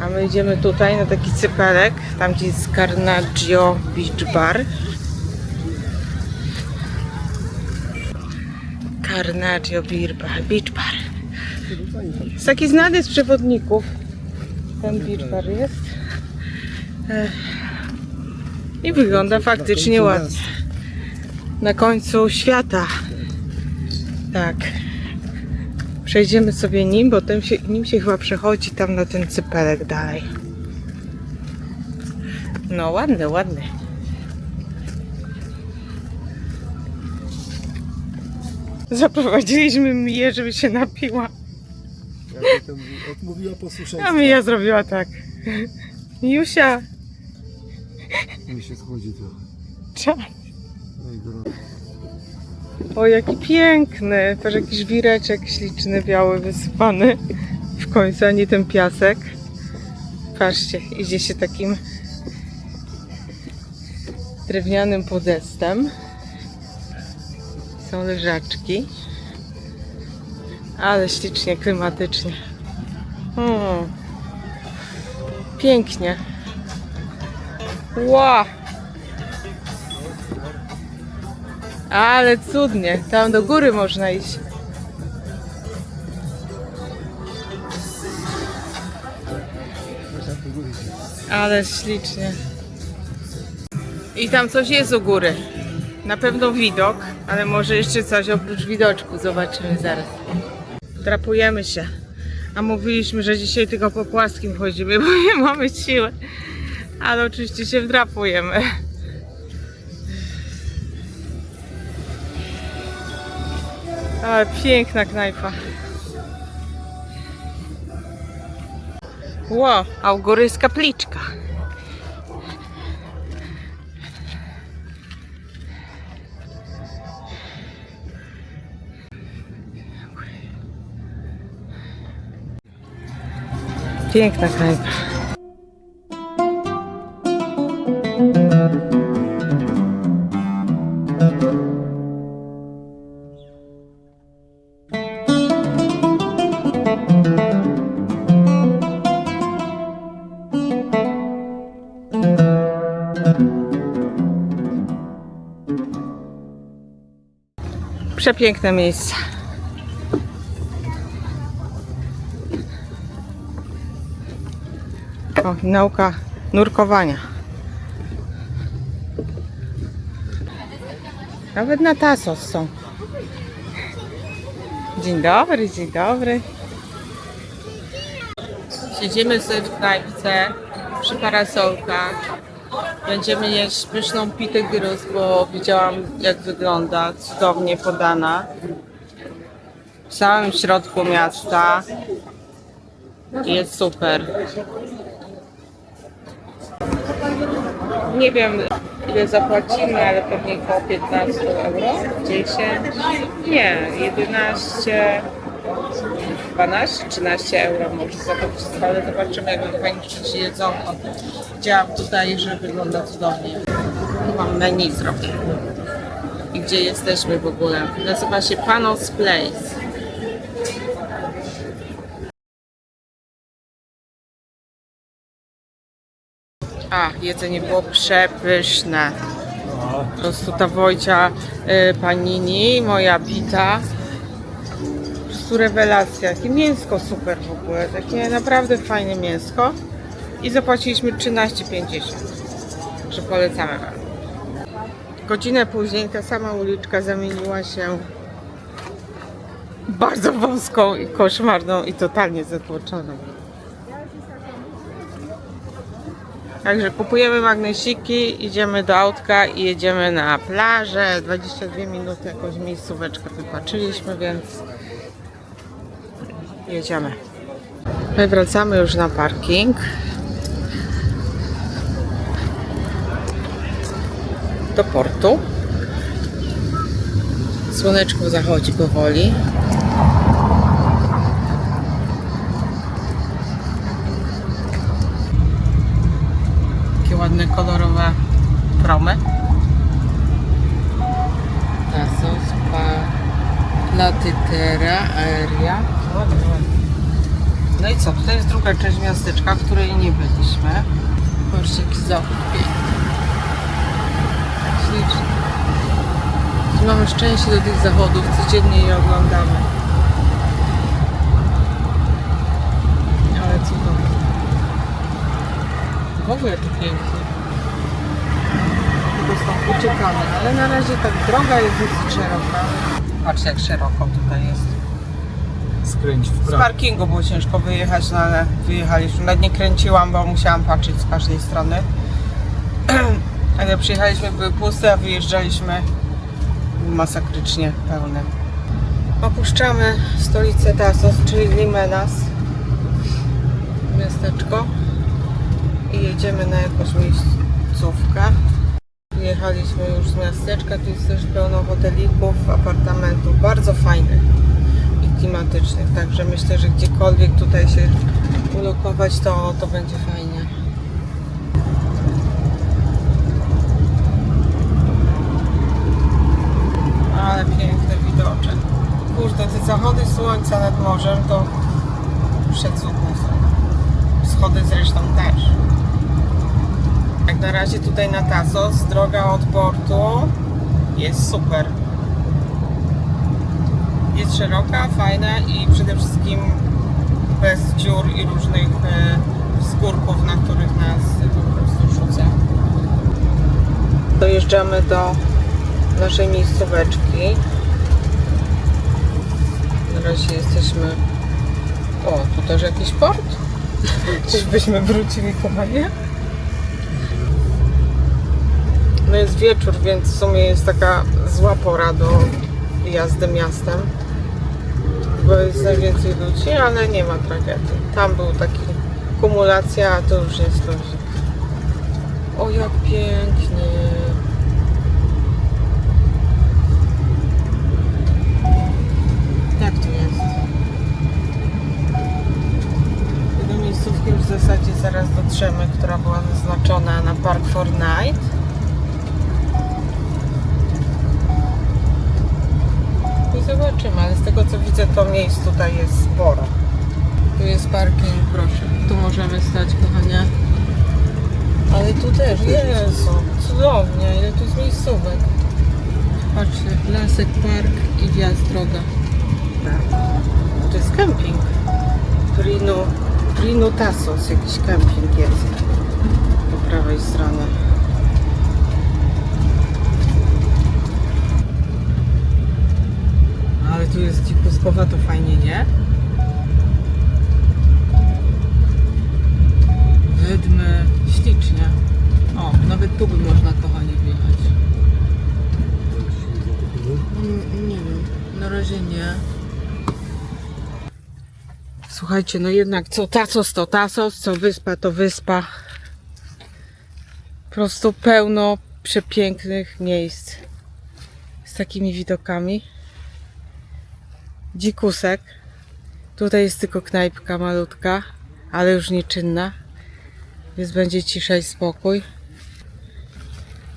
A my idziemy tutaj na taki cypelek, tam gdzie jest Carnaggio Beach Bar. Carnaggio Beach Bar. Jest taki znany z przewodników. Ten beach bar jest. I wygląda faktycznie ładnie. Na końcu świata. Tak. Przejdziemy sobie nim, bo tym się, nim się chyba przechodzi tam na ten cypelek dalej. No ładny, ładny. Zaprowadziliśmy Miję, żeby się napiła. Jakby to odmówiła posłuszeństwa. A Mija zrobiła tak. Jusia, Mi się schodzi trochę. czas. No i gorąco. O, jaki piękny. Patrz, jakiś wireczek śliczny, biały, wysypany. W końcu, a nie ten piasek. Patrzcie, idzie się takim drewnianym podestem. Są leżaczki. Ale ślicznie, klimatycznie. Mm. Pięknie. Wow! Ale cudnie. Tam do góry można iść. Ale ślicznie. I tam coś jest u góry. Na pewno widok, ale może jeszcze coś oprócz widoczku. Zobaczymy zaraz. Drapujemy się. A mówiliśmy, że dzisiaj tylko po płaskim chodzimy, bo nie mamy siły. Ale oczywiście się wdrapujemy. Ale piękna knajpa. Ło, a u kapliczka. Piękna knajpa. Przepiękne miejsce. O, nauka nurkowania. Nawet na tasos są. Dzień dobry, dzień dobry. Siedzimy sobie w knajpce przy parasolkach. Będziemy jeść pyszną pitę gruz, bo widziałam jak wygląda, cudownie podana. W samym środku miasta. Jest super. Nie wiem ile zapłacimy, ale pewnie około 15 euro. 10? Nie, 11, 12, 13 euro może za to wszystko, ale zobaczymy jak to fajnie się jedzonko. Tutaj, że wygląda cudownie. Tu mam menu zrobię. I gdzie jesteśmy w ogóle? Nazywa się Panos Place. A, jedzenie było przepyszne. Po prostu ta Wojcia y, Panini, moja pita. Prostu rewelacja. Takie mięsko super w ogóle. Takie naprawdę fajne mięsko. I zapłaciliśmy 13,50. Także polecamy Wam. Godzinę później ta sama uliczka zamieniła się bardzo wąską i koszmarną i totalnie zatłoczoną. Także kupujemy magnesiki, idziemy do autka i jedziemy na plażę. 22 minuty jakąś miejscóweczkę wypatrzyliśmy, więc jedziemy. My wracamy już na parking. Do portu. Słoneczko zachodzi powoli. Takie ładne, kolorowe promy. Tasos, pa, Latytera, Aeria. No i co, tutaj jest druga część miasteczka, w której nie byliśmy. Patrzcie, jaki zachód. Śliczny. Mamy szczęście do tych zachodów, codziennie je oglądamy. Ale cudownie. W ogóle to pięknie. Tylko stąd uciekamy, ale na razie tak droga jest dosyć szeroka. Patrzcie jak szeroko tutaj jest. W Z parkingu było ciężko wyjechać, no ale wyjechaliśmy. Nawet nie kręciłam, bo musiałam patrzeć z każdej strony. Ale przyjechaliśmy, były puste, a wyjeżdżaliśmy masakrycznie pełne. Opuszczamy stolicę Tasos, czyli Limenas, miasteczko i jedziemy na jakąś miejscówkę. Wyjechaliśmy już z miasteczka, tu jest też pełno hotelików, apartamentów, bardzo fajnych klimatycznych, także myślę, że gdziekolwiek tutaj się ulokować, to, to będzie fajnie. Ale piękny widoczek. Kurde, te zachody słońca nad morzem to przecudne są. Wschody zresztą też. Jak na razie tutaj na Tasos, droga od portu jest super. Jest szeroka, fajna i przede wszystkim bez dziur i różnych e, wzgórków, na których nas po prostu rzuca. Dojeżdżamy do naszej miejscóweczki. Na razie jesteśmy. O, tu też jakiś port? Czyżbyśmy wrócili, kochanie? No jest wieczór, więc w sumie jest taka zła pora do jazdy miastem. Bo jest najwięcej ludzi, ale nie ma tragedii. Tam był taki kumulacja, a to już jest luzik. O, jak pięknie. Jak to jest? Do miejscówki już w zasadzie zaraz dotrzemy, która była zaznaczona na Park for Night. Zobaczymy, ale z tego co widzę, to miejsc tutaj jest sporo. Tu jest parking, proszę. Tu możemy stać, kochanie. Ale tu też, Jezu, cudownie, ile tu jest miejscówek. Patrzcie, lasek, park i wjazd droga. To jest kemping. Prinu Tasos, jakiś kemping jest. Po prawej stronie. Ale tu jest dzikuskowa, to fajnie, nie? Wydmy, ślicznie. O, nawet tu by można, kochanie, wjechać. Mm, Nie wiem, na razie nie. Słuchajcie, no jednak co Tasos to Tasos, co wyspa to wyspa. Po prostu pełno przepięknych miejsc z takimi widokami. Dzikusek. Tutaj jest tylko knajpka malutka, ale już nieczynna, więc będzie cisza i spokój.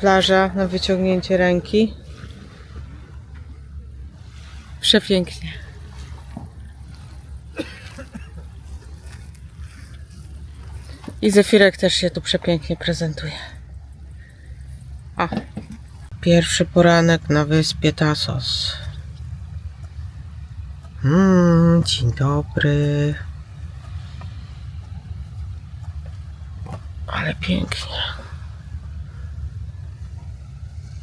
Plaża na wyciągnięcie ręki. Przepięknie. I Zefirek też się tu przepięknie prezentuje. A. Pierwszy poranek na wyspie Tasos. Mm, dzień dobry. Ale pięknie.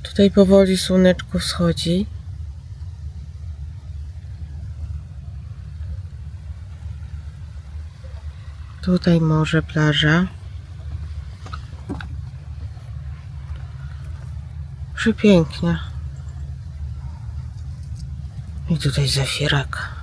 Tutaj powoli słoneczko wschodzi. Tutaj morze, plaża. Przepięknie. I tutaj zefirak.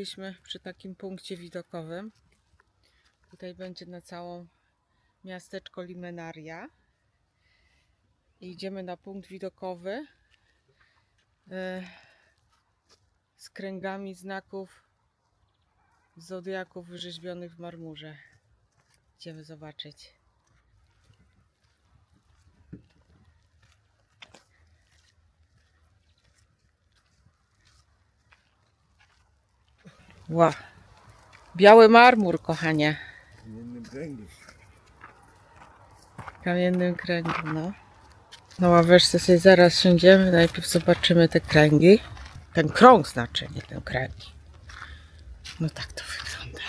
Stanęliśmy przy takim punkcie widokowym. Tutaj będzie na całą miasteczko Limenaria. I idziemy na punkt widokowy e, z kręgami znaków zodiaków wyrzeźbionych w marmurze. Idziemy zobaczyć. Ła. Biały marmur, kochanie. Jednym kręgiem. Kamiennym kręgu, no. Na ławeczce sobie zaraz siądziemy, najpierw zobaczymy te kręgi. Ten krąg znaczy, nie ten kręgi. No tak to wygląda.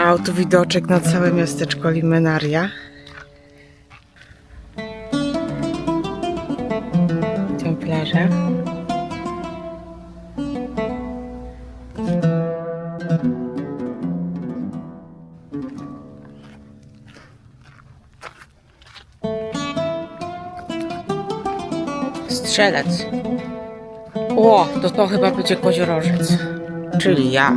A tu widoczek na całe miasteczko Limenaria. Strzelec. O, to to chyba będzie koziorożec. Czyli ja.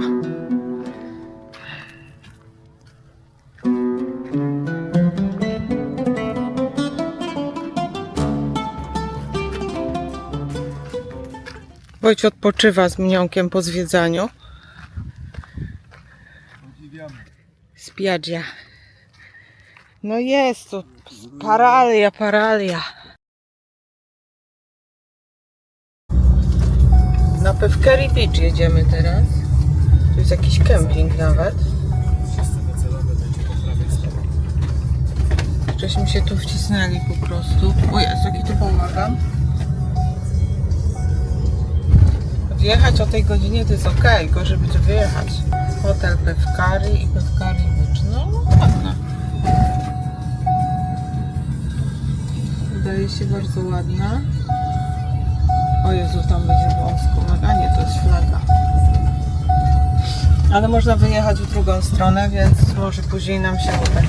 Wojciech odpoczywa z mniąkiem po zwiedzaniu. Spiaggia. No jest to paralia, paralia. Na Pewkeri Beach jedziemy teraz. Tu jest jakiś kemping nawet. Żeśmy się tu wcisnęli po prostu. O jest, jaki tu bałagan. Wjechać o tej godzinie to jest ok, gorzej będzie wyjechać. Hotel Pewkari i Pewkari Beach. No ładne. Wydaje się bardzo ładna. O Jezu, tam będzie wąsko. Mega nie, to jest flaga. Ale można wyjechać w drugą stronę, więc może później nam się uda.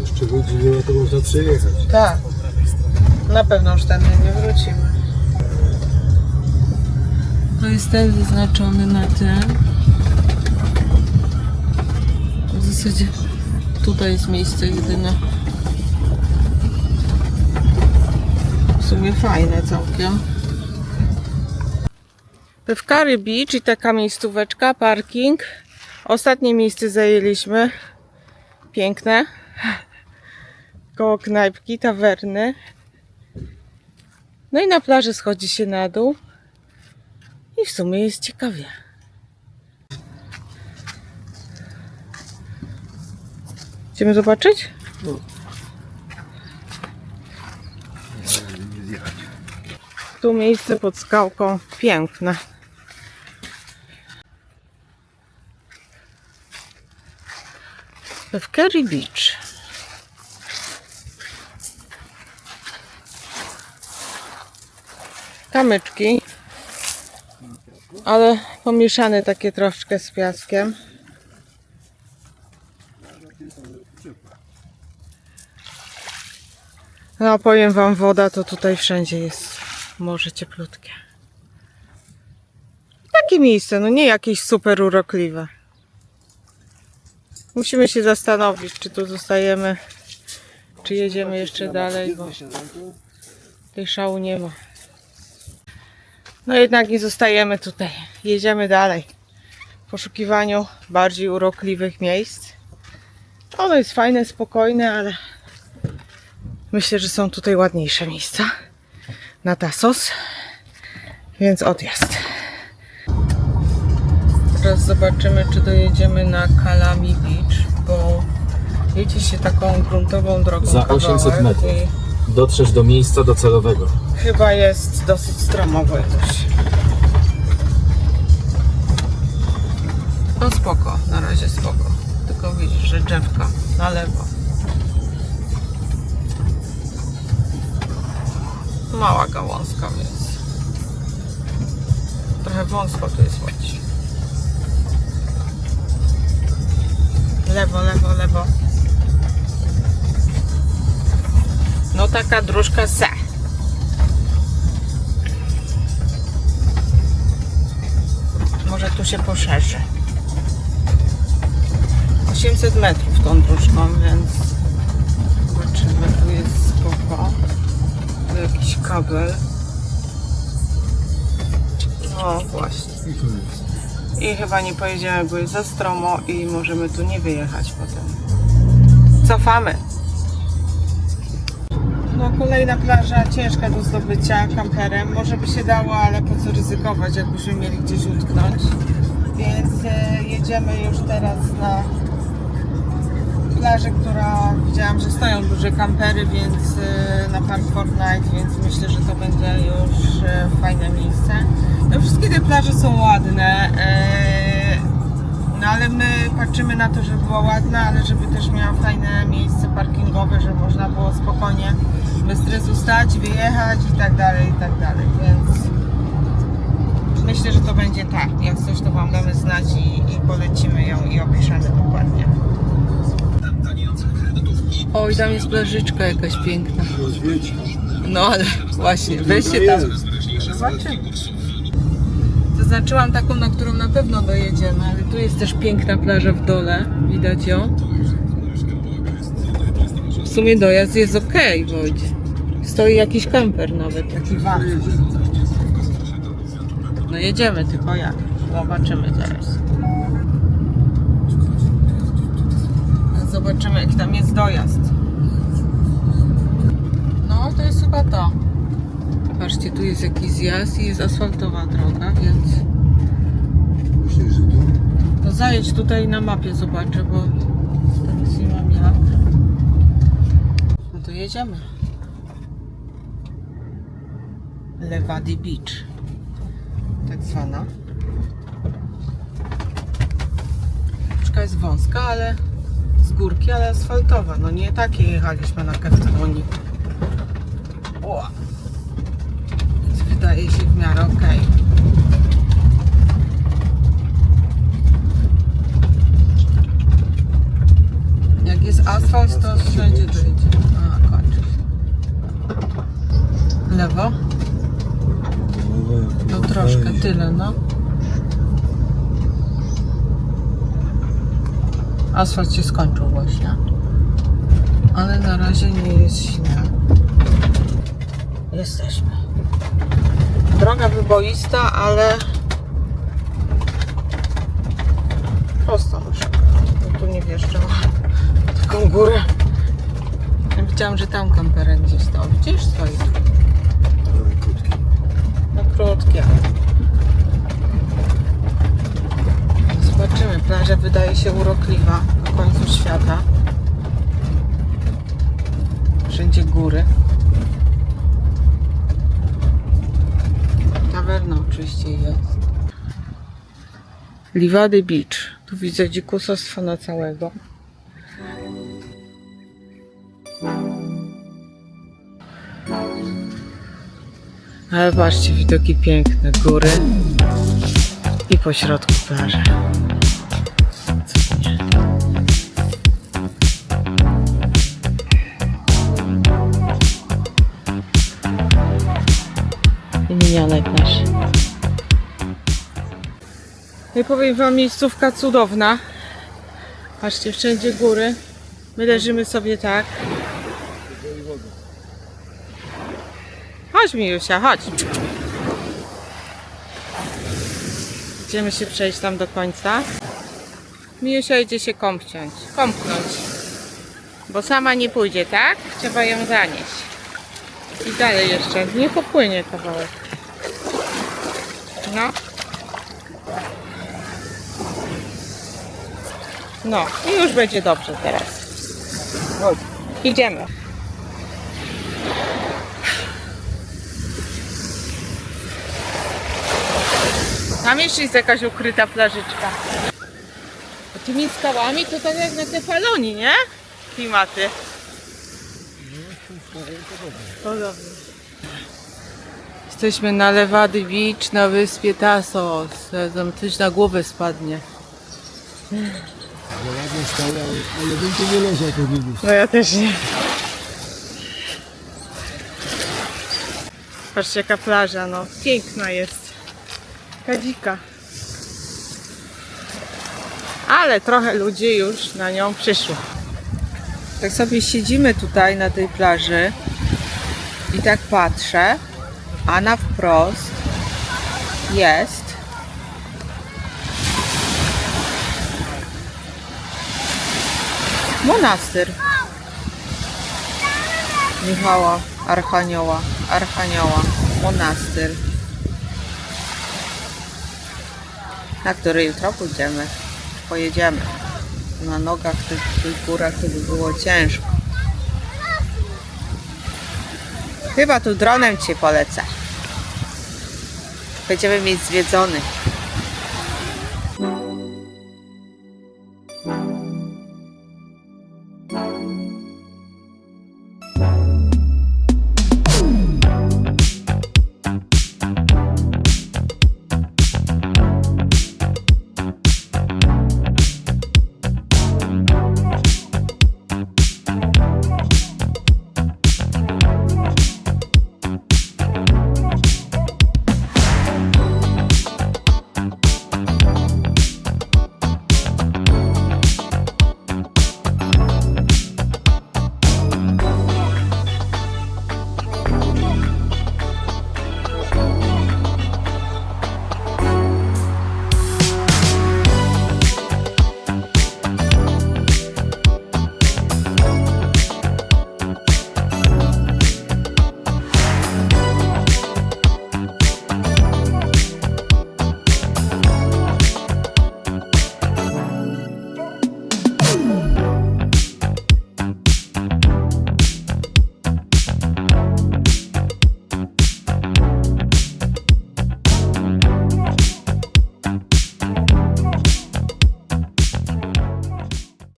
Jeszcze godzinie to można przyjechać. Tak. Na pewno już tędy nie wrócimy. To jest ten zaznaczony na tym. W zasadzie tutaj jest miejsce jedyne. Sumie fajne całkiem. Pewkary Beach i taka miejscóweczka, parking. Ostatnie miejsce zajęliśmy. Piękne. Koło knajpki, tawerny. No i na plaży schodzi się na dół. I w sumie jest ciekawie. Chcemy zobaczyć? Nie Tu miejsce pod skałką piękne. W Kerry Beach. Kamyczki, ale pomieszane takie troszkę z piaskiem. No powiem wam, woda to tutaj wszędzie jest morze cieplutkie. Takie miejsce, no nie jakieś super urokliwe. Musimy się zastanowić, czy tu zostajemy, czy jedziemy jeszcze dalej, bo tej szału nie ma. No jednak nie zostajemy tutaj. Jedziemy dalej. W poszukiwaniu bardziej urokliwych miejsc. Ono jest fajne, spokojne, ale myślę, że są tutaj ładniejsze miejsca na Tasos. Więc odjazd. Teraz zobaczymy, czy dojedziemy na Kalami Beach, bo jedzie się taką gruntową drogą. Za 800 kawałek metrów. Dotrzesz do miejsca docelowego. Chyba jest dosyć stromowo jakoś. No spoko, na razie spoko. Tylko widzisz, że drzewka na lewo. mała gałązka, więc trochę wąsko tu jest łodzić. Lewo, lewo, lewo. No taka dróżka se. Może tu się poszerzy. 800 metrów tą dróżką, więc kabel. O, właśnie. I chyba nie pojedziemy, bo jest za stromo i możemy tu nie wyjechać potem. Cofamy. No kolejna plaża ciężka do zdobycia kamperem. Może by się dało, ale po co ryzykować, jakbyśmy mieli gdzieś utknąć. Więc e, jedziemy już teraz na plażę, która widziałam, że stoją duże kampery, więc e, na Park Fortnite, więc myślę, że to będzie już e, fajne miejsce. No, wszystkie te plaże są ładne. e, no ale my patrzymy na to, żeby była ładna, ale żeby też miała fajne miejsce parkingowe, żeby można było spokojnie bez stresu stać, wyjechać i tak dalej, i tak dalej, więc myślę, że to będzie tak. Jak coś to Wam damy znać i, i polecimy ją i opiszemy dokładnie. Oj, tam jest plażyczka jakaś piękna. No ale właśnie, weźcie tam. Zobaczymy. Zaznaczyłam taką, na którą na pewno dojedziemy, ale tu jest też piękna plaża w dole. Widać ją. W sumie dojazd jest ok, Wojć. Stoi jakiś kamper nawet, taki van. No jedziemy, tylko jak? Zobaczymy zaraz. Zobaczymy, jaki tam jest dojazd. No, to jest chyba to. Patrzcie, tu jest jakiś zjazd i jest asfaltowa droga, więc Myślisz, że tu? to zajedź tutaj na mapie zobaczę, bo teraz nie mam jak. No to jedziemy. Lewady Beach. Tak zwana. Troszkę jest wąska, ale górki, ale asfaltowa. No nie takie jechaliśmy na Keftonii. O! Więc wydaje się w miarę okej. Jak jest asfalt, to wszędzie dojedzie. A, kończy się. Lewo? No troszkę, tyle, no. Asfalt się skończył właśnie. Ale na razie nie jest źle. Jesteśmy. Droga wyboista, ale prosto muszę. Bo tu nie wjeżdżam w taką górę. Widziałam, że tam kamperek gdzieś stał. Gdzieś stoi. No krótkie. Zobaczymy. Plaża wydaje się urokliwa na końcu świata. Wszędzie góry. Tawerna oczywiście jest. Liwady Beach. Tu widzę dzikusostwa na całego. Ale patrzcie, widoki piękne, góry i po środku minionek nasz. Ja powiem wam, miejscówka cudowna. Patrzcie, wszędzie góry. My leżymy sobie tak. Chodź Milusia, chodź. Idziemy się przejść tam do końca. Milusia idzie się kąpnąć. Kąpnąć. Bo sama nie pójdzie, tak? Trzeba ją zanieść. I dalej jeszcze. Nie popłynie kawałek. No. No i już będzie dobrze teraz. Chodź. Idziemy. Tam jeszcze jest jakaś ukryta plażyczka. A tymi skałami to tak jak na Kefalonii, nie? Klimaty. Podobnie. Jesteśmy na Lewady Beach na wyspie Tasos. Coś na głowę spadnie. Za ładne skale, ale, bym tu nie leżał, to. No ja też nie. Patrzcie jaka plaża, no piękna jest. Kadzika. Ale trochę ludzi już na nią przyszło. Tak sobie siedzimy tutaj na tej plaży i tak patrzę, a na wprost jest monastyr Michała Archanioła, Archanioła, monastyr, na który jutro pójdziemy, pojedziemy. Na nogach tych, tych górach to by było ciężko. Chyba tu dronem Cię polecę. Będziemy mieć zwiedzony.